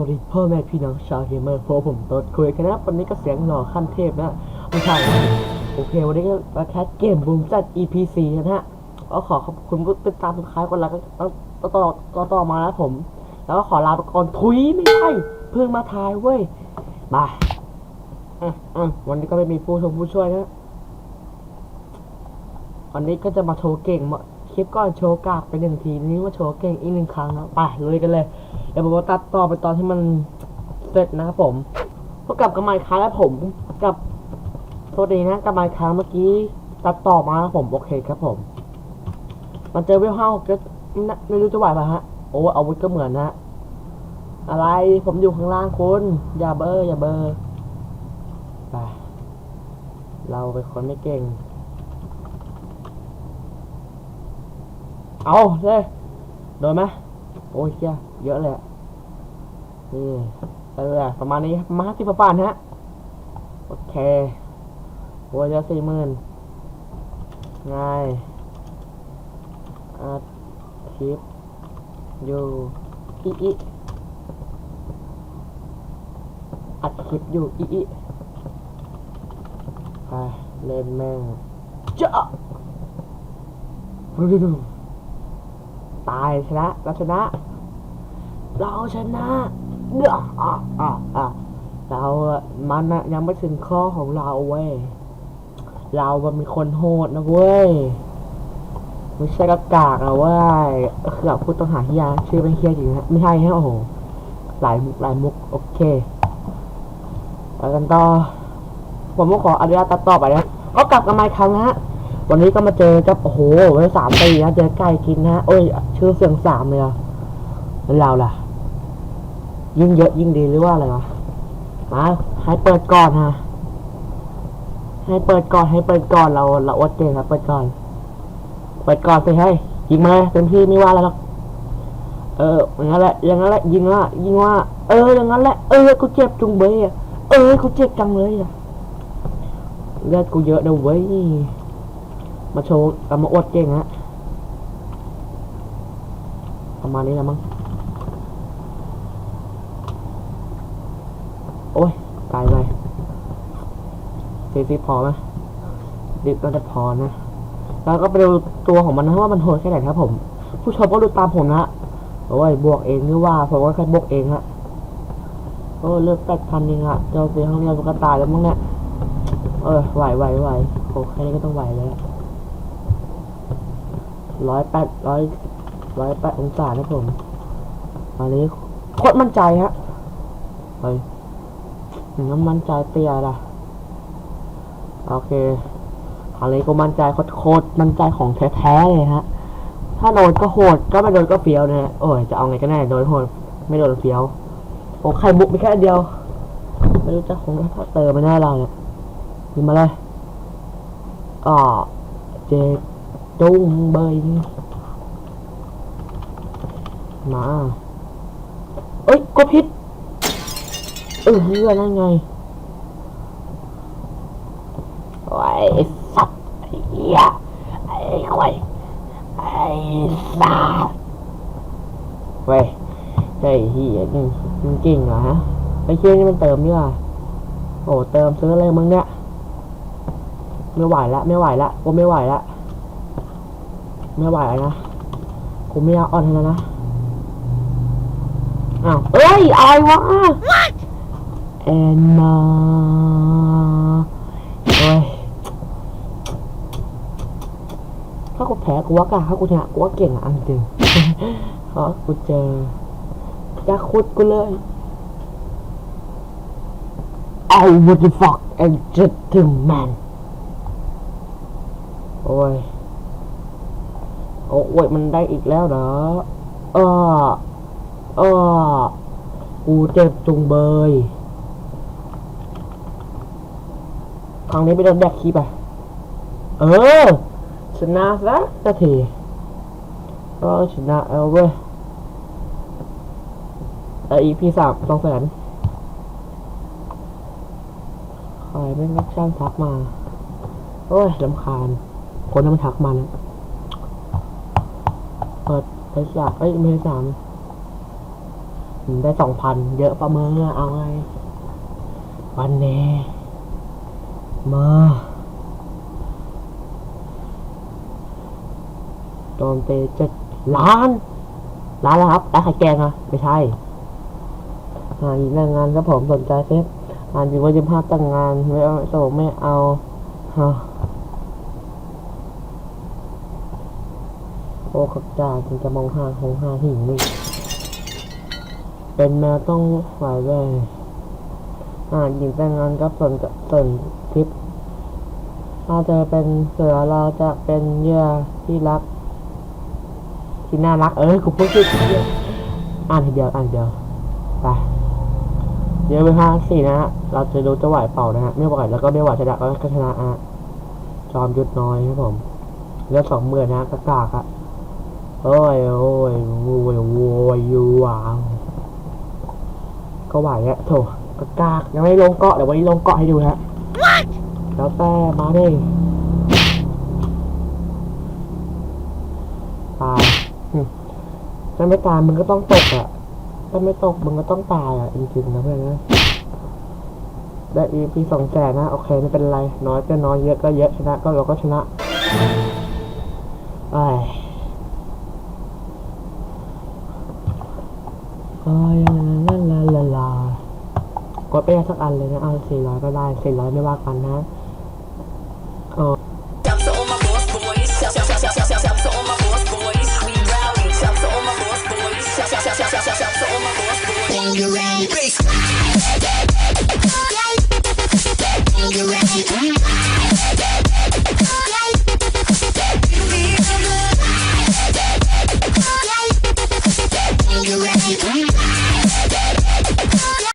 วัสดีพ่อแม่พี่น้องชาวเกมเมอร์พวกผมต้นคุยกันนะวันนี้ก็เสียงหล่อขั้นเทพนะไม่ใช่โอเค วันนี้ก็มาแคสเกมบูมจัด EP 4นะฮะก็ขอขอบคุณผู้ติดตามทุกครั้งกันแล้วก็ต่อต่อต่อต่อมานะผม แล้วก็ขอลาไปก่อนทุยไม่ใช่เพิ่งมาทายเว้ยมาอวันนี้ก็ไม่มีผู้ชมผู้ช่วยนะวันนี้ก็จะมาโชว์เก่งมา คลิปก่อนโชว์กากไปหนึ่งทีนี้มาโชว์เก่งอีกหนึ่งครั้งนะไปเลยกันเลยเดี๋ยวผมตัดต่อไปตอนที่มันเสร็จนะครับผมพบกับกำไมค้างและผมกับโทษดีนะกำไมค้างเมื่อกี้ตัดต่อมาผมโอเคครับผม มันเจอเวลห้าก็ไม่ไม่รู้จะไหวป่ะฮะโอ้อาวุธก็เหมือนนะอะไรผมอยู่ข้างล่างคุณอย่าเบอร์อย่าเบอร์ไปเราเป็นคนไม่เก่ง เอาเลยโดนไหมโอ้ยเชียเยอะเลยนี่เออประมาณนี้มาที่ประปานฮะ โอเคโอ้ยจะสี่หมื่นง่ายอัดคลิปอยู่อีอีอัดคลิปอยู่อีอีไปเล่นแม่งเจ้าดูดูดู ตายชนะเราชนะ เราชนะเนื้ออะอะอะเราอมันอะยังไม่ถึงข้อของเราเว้ยเรามันมีคนโหดนะเว้ยไม่ใช่กากากอะเว้ยคือแบบพูดต้องหาที่ยาชื่อเป็นเฮียจริงฮะไม่ใช่ฮะโอ้โหหลายมุกหลายมุกโอเคไปกันต่อผมก็ขออนุญาตตัดต่อไปนะก็กลับกันมาอีกครั้งนะฮะ วันนี้ก็มาเจอกับโอ้โหไว้สามปีนะเจอไก่กินนะโอ้ย ชื่อเสียงสามเลยอะแล้วเราล่ะ ยิ่งเยอะยิ่งดีหรือว่าอะไรวะมาให้เปิดก่อนฮะให้เปิดก่อนให้เปิดก่อนเราเราอดเก่งครับเปิดก่อนเปิดก่อนไปให้ยิงมาเต็มที่ไม่ว่าอะไรหรอกเอออย่างนั้นแหละอย่างนั้นแหละยิงว่ายิงว่า เอออย่างนั้นแหละเออกูเจ็บจุงเบยเออกูเจ็บจังเลยอะเลือดกูเยอะนะเว้ย มาโชว์เอามาอวดเก่งฮะประมาณนี้แหละมั้งโอ้ยตายไปซีซีพอไหมดิบก็จะพอนะ แล้วก็ไปดูตัวของมันนะว่ามันโหดแค่ไหนครับผม ผู้ชมก็ดูตามผมนะโอ้ยบวกเองหรือว่าผมก็แค่บวกเองฮะโอ้เลือกแปดพันเองอะเจ้าเสียข้างเดียวมันก็ตายแล้วมั้งเนี่ยเออไหวไหวไหวโอ้แค่นี้ก็ต้องไหวแล้ว ร้อยแปดร้อยร้อยแปดองศานะผมอันนี้โคตรมั่นใจฮะเฮ้ยถึงน้ำมั่นใจเตียละโอเคอันนี้ก็มั่นใจโคตรมั่นใจของแท้ๆเลยฮะ ถ้าโดนก็โหด ก็ไม่โดนก็เฟี้ยวนะฮะโอ้ย จะเอาไงก็แน่โดนโหด ไม่โดนเฟี้ยว โอ้ไข่มุกมีแค่เดียว ไม่รู้จะคงถ้าเติมไม่ได้เราเนี่ยยิงมาเลยก็เจ จุ้งเบยมาเอ้ยกดผิดเออเฮือนั่นไงไอ้สัตว์ไอ้เหี้ยไอ้ควายไอ้สัตว์เว้ยไอ้เหี้ยนี่จริงเหรอฮะไอ้เชี่ยนี่มันเติมนี่ว่ะโอ้เติมซื้ออะไรมึงเนี่ยไม่ไหวละไม่ไหวละกูไม่ไหวละ ไม่ไหวแล้วนะกูไม่อยากอ่อนแล้วนะอ้าวเอ้ยอะไรวะแอนนาโอ้ยถ้ากูแพ้กูว่ากะถ้ากูชนะกูว่าเก่งอะอันจริงเพราะกูเจอจะคุดกูเลย I would the fuck and gentleman โอ้ย โอ้ยมันได้อีกแล้วเหรอเออเออกูเจ็บจุงเบยครั้งนี้ไม่โดนแดกคีไปเออ ชนะซะสักทีก็ชนะเอาเว้ยแต่อีพีสามสองแสนใครไม่รับช่างทักมา โอ้ยลำคาญ คนนั้นมันทักมานะ เปิดไปสามเอ้ยไม่ใช่สามได้สองพันเยอะประเมินเอาไง วันนี้มาโดนเตะเจ็ดล้าน ล้านแล้วครับแล้วใครแกงอะไม่ใช่อ่าอีกเรื่องงานครับผมสนใจเซฟอ่านจริงว่าจะภาพตั้งงานไม่เอาโตไม่เอาฮะ โอ้ขับจ่าจึงจะมองหาคงหาหิ่งนี่เป็นแมวต้องฝ่ายแว่อ่าหญิงแต่งงานกับส่วนกับส่วนคลิปถ้าเธอเป็นเสือเราจะเป็นเหยื่อที่รัก ที่น่ารัก เอ้ยกูพูดผิดอ่านทีเดียวอ่านทีเดียวไปเยอะไปห้าสี่นะฮะเราจะดูจะไหวเปล่านะฮะไม่ไหวแล้วก็ไม่ไหวชนะก็ชนะอะจอมยุดน้อยครับผมเลือดสองหมื่นนะกระกากอะ โอ้ยโอ้ยโว้ยโว้ยยูว้าวก็ไหวอะโถกระกากยังไม่ลงเกาะเดี๋ยววันนี้ลงเกาะให้ดูฮะแล้วแต่มาดิตายถ้าไม่ตายมึงก็ต้องตกอะถ้าไม่ตกมึงก็ต้องตายอะจริงๆนะเพื่อนนะได้ EP สองแสนนะ โอเคไม่เป็นไร น้อยก็น้อยเยอะก็เยอะชนะก็เราก็ชนะไอ้ ยก็ยังลาลาลาลากดไปสักอันเลยนะเอาสี่ร้อยก็ได้สี่ร้อยไม่ว่ากันนะเออเ